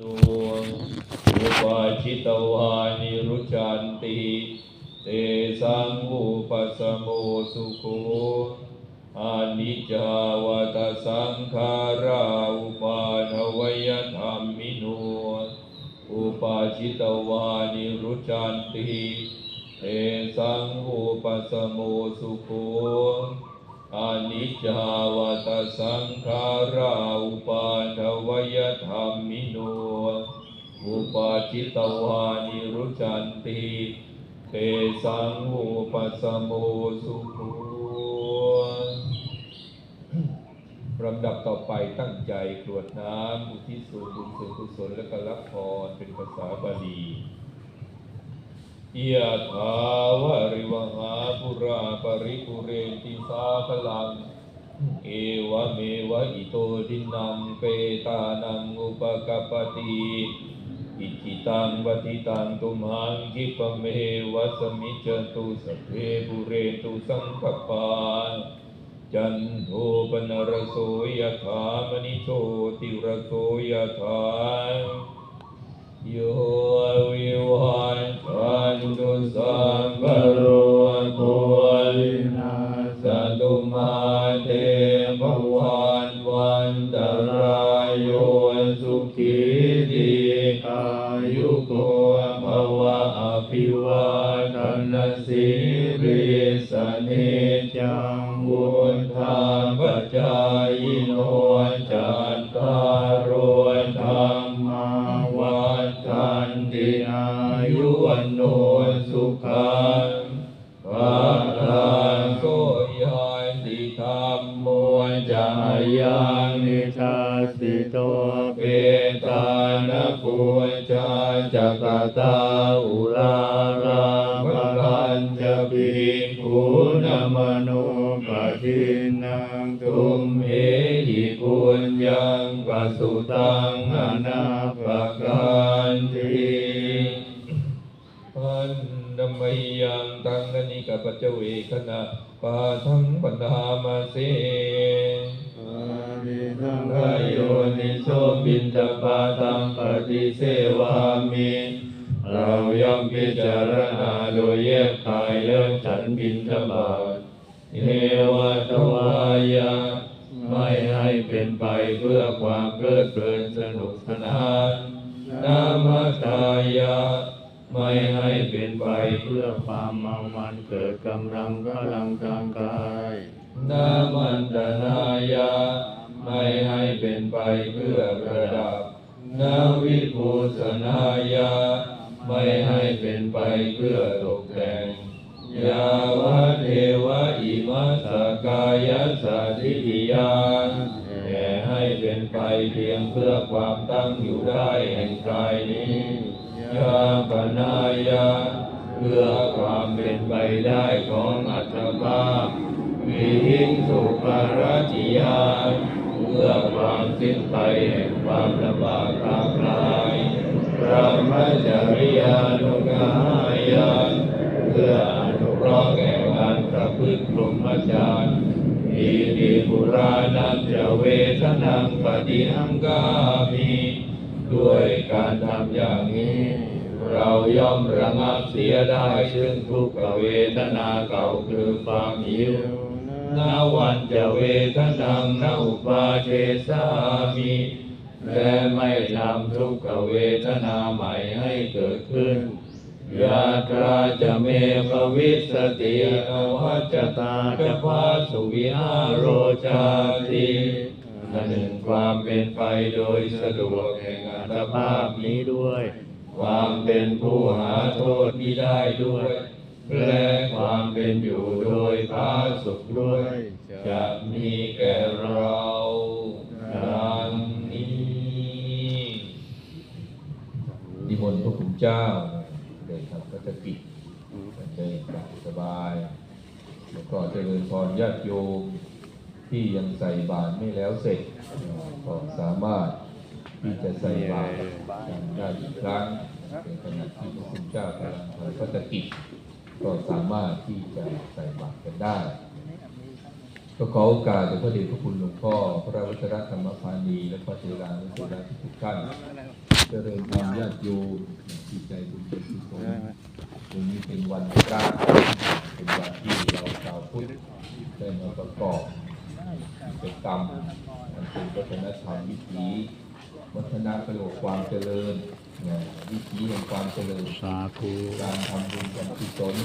ดวงอุปาชิตวานิรุจันติเตสังอุปสมโมสุโขอานิจจาวัตสังขาราอุปาทวยธรรมิโนอุปาชิตวานิรุจันติเตสังอุปสมโมสุโข อานิจจาวัตสังขาราอุปาทวยธรรมิโนอุปาจิตวานิรุจันติเตสังอุปสมโมสุขุลำดับต่อไปตั้งใจกรวดน้ำอุทิศส่วนบุญส่วนกุศลและกรับพรเป็นภาษาบาลี ยะถาวะริวหาปุราปริปุเรนติสาคลัง เอวเมวะอิโตดินังเปตานังอุปกปปติอิจิตังวติตังตุมหังคิปเมวะสมิจตุสเพปุเรตุสังคปาจันโทปนรโสยถามณิโชติรโสยถาโย สเนจังวุธาปจายโนจัตตารโอธรรมาวัฏันติอายุวันโนสุขังภาลังโกยันติธรรมโมจายังนิทัสิโตเปตานปุญจาจักตาอุลา สุตังอนาปกันติพันธมยังตังกนิกปัจเจเวคณะปาทังปัญหามาเสทังขโยนิโสบินทบาตังปฏิเสวามิเราย่อมพิจารณาโดยแยกกายเรื่องฉันบินทบาทเทวทวายา ไม่ให้เป็นไปเพื่อความเพลิดเพลินสนุกสนานนามาตายาไม่ให้เป็นไปเพื่อความเมามันเกิดกำลังกำลังทางกายนามันตนายาไม่ให้เป็นไปเพื่อประดับนาวิภูสนายาไม่ให้เป็นไปเพื่อ พียงเพื่อความตั้งอยู่ได้แห่งกายนี้ยาปนายาเพื่อความเป็นไปได้ของอัตภาพวิหิงสุปาราจิยาเพื่อความสิ้นไปแห่งความลำบากทางกายพระมจริยานุกายาเพื่ออนุเคราะห์แก่การประพฤติพรหมจรรย์อิติปุ รานันจะเวทนังปฏิหังกามีด้วยการทำอย่างนี้ เราย่อมระงับเสียได้ซึ่งทุกขเวทนาเก่าคือความหิวนาวันจะเวทนังนาอุปาเทสามิและไม่ทำทุกขเวทนาใหม่ให้เกิดขึ้น ยาตราจะเมภวิสติอวัจจตาจะพาสุวิหารโรจาติอันหนึ่งความเป็นไปโดยสะดวกแห่งอัตภาพนี้ด้วย ความเป็นผู้หาโทษมิได้ด้วยและความเป็นอยู่โดยพาสุขด้วย จะมีแก่เราดังนี้นิมนต์พระคุณเจ้า ก็จะปิดเดินสบาย แล้วก็เจริญพรญาติโยมที่ยังใส่บาตรไม่แล้วเสร็จก็สามารถที่จะใส่บาตรกันได้อีกครั้งในขณะที่พระคุณเจ้ากำลังทำก็จะกิจก็สามารถที่จะใส่บาตรกันได้ ก็ขอโอกาสจากพระเดชพระคุณหลวงพ่อพระวัชรธรรมพานีและพระเทรานุเทราทุกท่าน จริญธรรมญาติโยมจิตใจบุญเป็นกุศลวันนี้เป็นวันกลาเป็นวันที่เราชาวพุทธได้มาประกอบกิจกรรมมันเป็นวัฒนธรรมวิถีวัฒนประโยชน์ความเจริญนะวิถีแห่งความเจริญสาธุการทำบุญการกุศล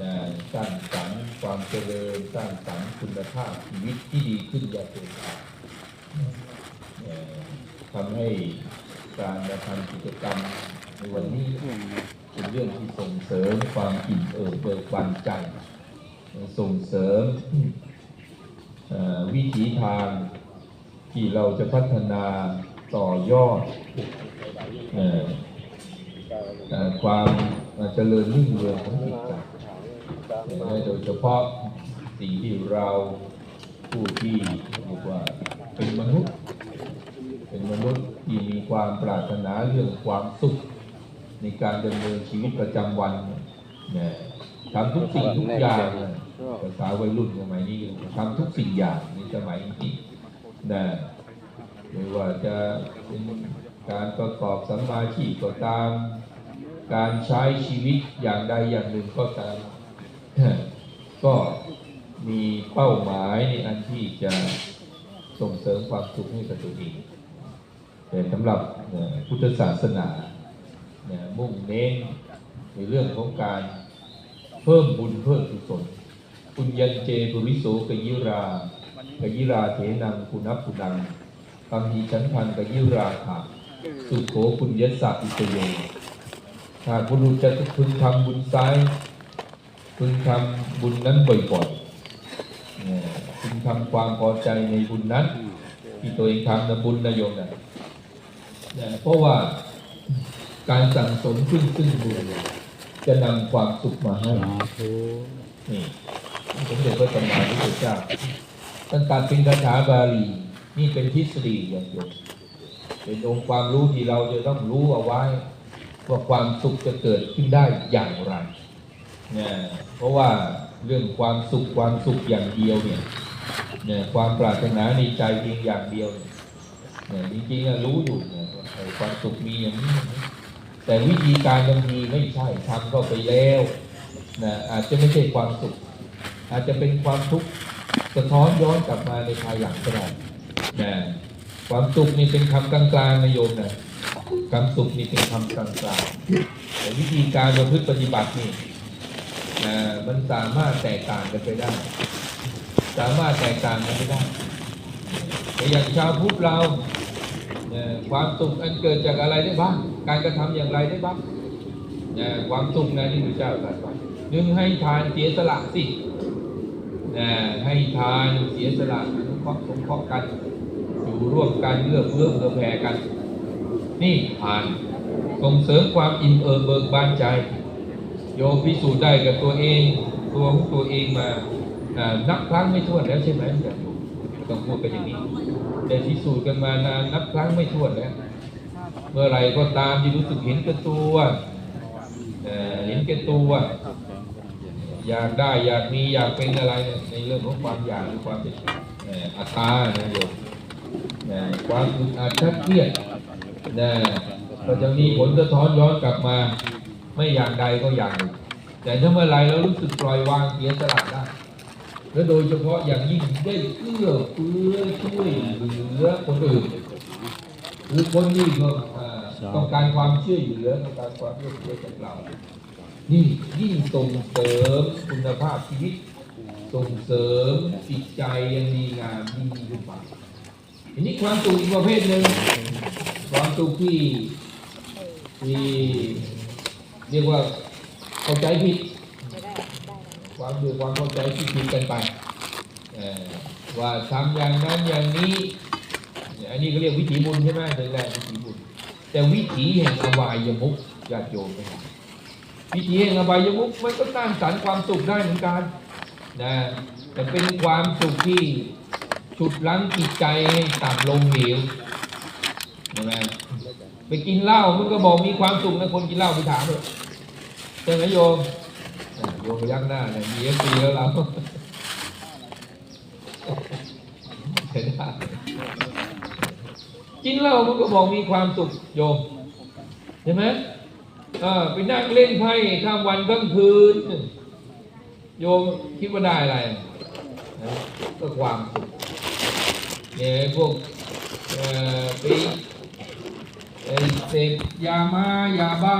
นะสร้างสรรค์ความเจริญสร้างสรรค์คุณภาพชีวิตที่ดีขึ้นอย่างเป็นธรรมเอ่ทำให้ การกระทำกิจกรรมในวันนี้เป็นเรื่องที่ส่งเสริมความอิ่มเอิบเบิกบานใจ ส่งเสริมวิถีทางที่เราจะพัฒนาต่อยอดออความเจริญรุ่งเรืองของจิตใจและโดยเฉพาะสิ่งที่เราผู้ที่เรียกว่าเป็นมนุษย์ เป็นมนุษย์ที่มีความปรารถนาเรื่องความสุข ในการดำเนินชีวิตประจำวันเนี่ยทำทุกสิ่งทุกอย่างภาษาวัยรุ่นสมัยนี้ทำทุกสิ่งอย่างในสมัยนี้นะไม่ว่าจะเป็นการประกอบสัมมาชีพก็ตาม การใช้ชีวิตอย่างใดอย่างหนึ่งก็ตาม ก็มีเป้าหมายในอันที่จะส่งเสริมความสุขให้กับตัวเอง แต่สำหรับพุทธศาสนาเนี่ยมุ่งเน้นในเรื่องของการเพิ่มบุญเพิ่มกุศลปุญญัญเจปุริโสกยิรากยิราเถนังคุณัปุนังตัมหีฉันพันกยิราภาสุโขปุญญสัพอิสโยถ้าบุรุษจะพึงทำบุญซ้ายพึงทำบุญนั้นบ่อยๆเนี่ยพึงทำความพอใจในบุญนั้นที่ตัวเองทำนะบุญนะโยมนะ นี่ยเพราะว่าการสั่งสมขึ้นซึ่งบุญเนี่ยจะนำความสุขมาให้สาธุนี่สมเด็จพระสัมมาสัมพุทธเจ้าตั้งแต่เป็นคาถาบาลีนี่เป็นทฤษฎีอย่างโยมเป็นองค์ความรู้ที่เราจะต้องรู้เอาไว้ว่าความสุขจะเกิดขึ้นได้อย่างไรเนี่ยเพราะว่าเรื่องความสุขความสุขอย่างเดียวเนี่ยเนี่ยความปรารถนาในใจเพียงอย่างเดียวเนี่ยเนี่ย จริงๆรู้อยู่เนี่ยความสุขมีอย่างนี้ แต่วิธีการบางทีไม่ใช่ทำเข้าไปแล้วนะอาจจะไม่ใช่ความสุข อาจจะเป็นความทุกข์สะท้อนย้อนกลับมาในภายหลังก็ได้นะความสุขนี่เป็นคำกลางๆนะโยมนะความสุขนี่เป็นคำกลางๆแต่วิธีการประพฤติปฏิบัตินี่นะมันสามารถแตกต่างกันไปได้ สามารถแตกต่างกันไปได้แต่อย่างชาวพุทธเรา ความสุขอันเกิดจากอะไรได้บ้าง การกระทำอย่างไรได้บ้างความสุขนะที่พระเจ้าตรัสไว้หนึ่งให้ทานเสียสละสิให้ทานเสียสละอนุเคราะห์สงเคราะห์กันอยู่ร่วมกันเลือกเพื่อเพื่อแผ่กัน นี่ทานส่งเสริมความอิ่มเอิบเบิกบานใจ โยมพิสูจน์ได้กับตัวเอง ตัวของตัวเองมาอ่านับครั้งไม่ถ้วนแล้วใช่ไหม ต้องพูดกันอย่างนี้ แต่พิสูจน์กันมานานนับครั้งไม่ถ้วนแล้วเมื่อไรก็ตามที่รู้สึกเห็นแก่ตัวเห็นแก่ตัวอยากได้อยากมีอยากเป็นอะไรในเรื่องของความอยากหรือความเป็นอัตตานะโยมความอึดอัดชัดเครียดนะก็จะมีผลสะท้อนย้อนกลับมา ไม่อย่างใดก็อย่างหนึ่งแต่ถ้าเมื่อไรเรารู้สึกปล่อยวางเสียสละได้ และโดยเฉพาะอย่างยิ่งได้เอื้อเฟื้อช่วยเหลือคนอื่นหรือคนที่ก็ต้องการความช่วยเหลือต้องการความช่วยเหลือจากเรา นี่ยิ่งส่งเสริมคุณภาพชีวิต ส่งเสริมจิตใจยังดีงามยิ่งขึ้นไปอันนี้ความสุขอีกประเภทหนึ่งความสุขที่ที่เรียกว่าเข้าใจผิด ความดูความเข้าใจที่ผิดกันไปเอ่อว่าทำอย่างนั้นอย่างนี้อันนี้ก็เรียกวิถีบุญใช่ไหมเป็นแรกวิถีบุญ แต่วิถีแห่งอบายมุกญาติโยมนะครับวิถีแห่งอบายมุกมันก็สร้างสรรค์ความสุขได้เหมือนกันนะแต่เป็นความสุขที่ฉุดรั้งจิตใจให้ต่ำลงเหวใช่ไหมไปกินเหล้ามันก็บอกมีความสุขนะคนกินเหล้าไปถามเลยใช่ไหมโยม โยมยักหน้าเนี่ยมีเอฟซีแล้วเราเห็นได้กินเหล้ามันก็บอกมีความสุขโยมใช่ไหมไปนั่งเล่นไพ่ข้ามวันข้ามคืน โยมคิดว่าได้อะไรก็ความสุขเนี่ยพวกเอ่อไปเอ่อเสพยามายาบ้า